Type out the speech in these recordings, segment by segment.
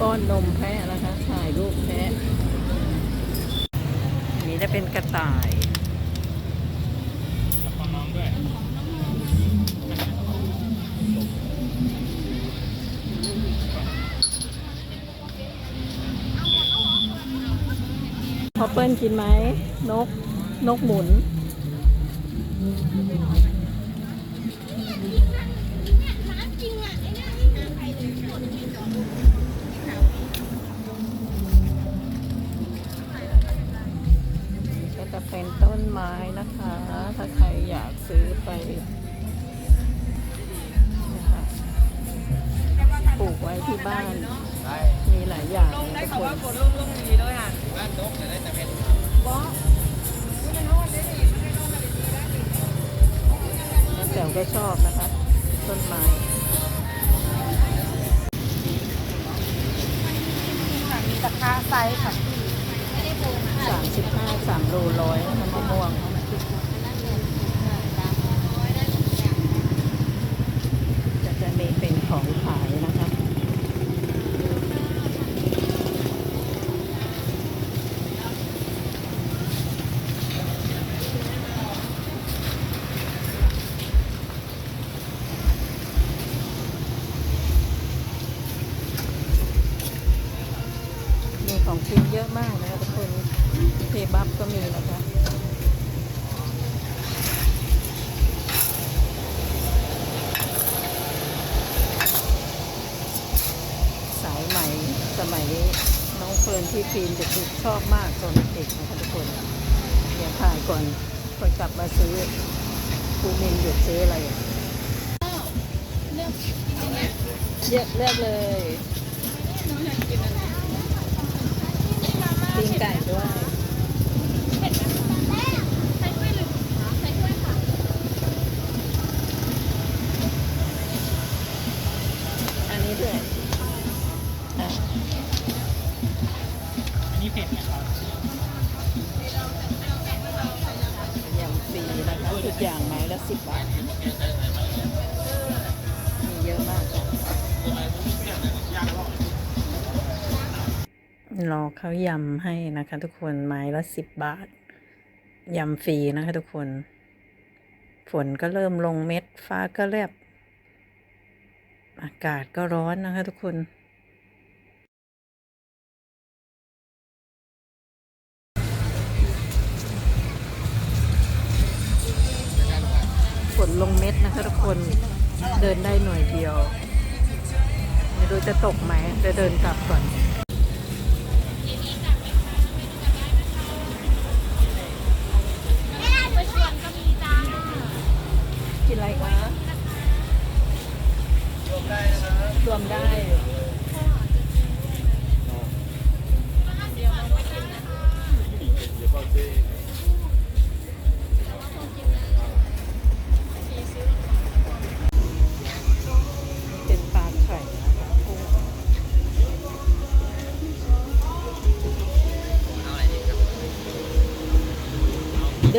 ป้อนนมแพะนะคะถ่ายรูปแพะอันนี้จะเป็นกระต่ายแล้วก็น้องด้วยพอเปิ้ลกินไหมนกนกหมุน นต้นไม้นะคะ ถ้าใครอยากซื้อไปนะคะปลูกไว้ที่บ้าน มีหลายอย่างนะทุกคนบ้านนกจะได้แต่เป็นแล้วแต๋วก็ชอบนะคะ ต้นไม้มีตะกร้าไซส์ค่ะ สามสิบห้าสามโลร้อยน้ำมะม่วงจะจะมีเป็นของขายนะคะมีของกินเยอะมากนะคะทุกคนเค บับก็มีนะคะสายไหมสมัยน้องเฟิร์นที่ฟิล์มเด็กๆชอบมากตอนเด็กนะคะทุกคนเดี๋ยวถ่ายก่อนก่อนกลับมาซื้อคูมินหยุดซื้ออะไรเลือกเลือกเลยปิ้งไก่ด้วย อันนี้ด้วย อันนี้เผ็ดนะครับยำฟรีนะคะทุกอย่างไม้ละสิบบาทมีเยอะมากค่ะรอเขายำให้นะคะ ทุกคนไม้ละสิบบาทยำฟรีนะคะทุกคน ฝนก็เริ่มลงเม็ดฟ้าก็แลบอากาศก็ร้อนนะคะทุกคน นลงเม็ดนะคะทุกคนเดินได้หน่อยเดียว ไม่รู้จะตกไหมจะเดินกลับก่อนกิน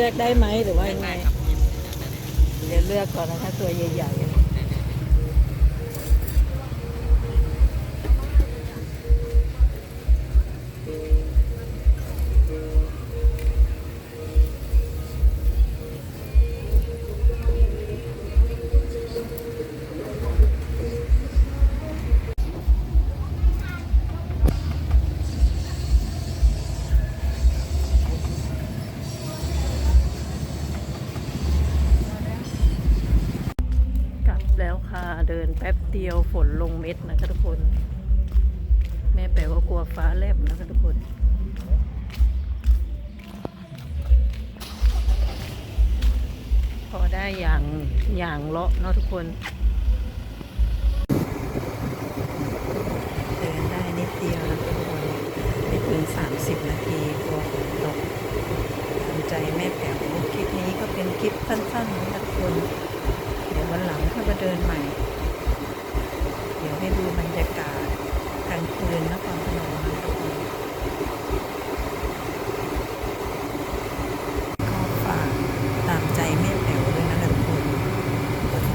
ลือกได้ไหมหรือว่ายังไงเดี๋ยวเลือกก่อนนะคะตัวใหญ่ๆ เดินแป๊บเดียวฝนลงเม็ดนะคะทุกคน แม่แปลว่ากลัวฟ้าแลบนะคะทุกคนพอได้อย่างอย่างเลาะเนาะทุกคนเดินได้นิดเดียวนะทุกคนไม่ถึง 30 นาทีกลัวฝนตกทำใจแม่แปลวคลิปนี้ก็เป็นคลิปสั้นๆนะทุกคน เดี๋ยววันหลังถ้ามาเดินใหม่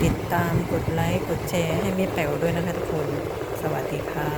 ติดตามกดไลค์กดแชร์ให้มีแป๋วด้วยนะคะทุกคน สวัสดีค่ะ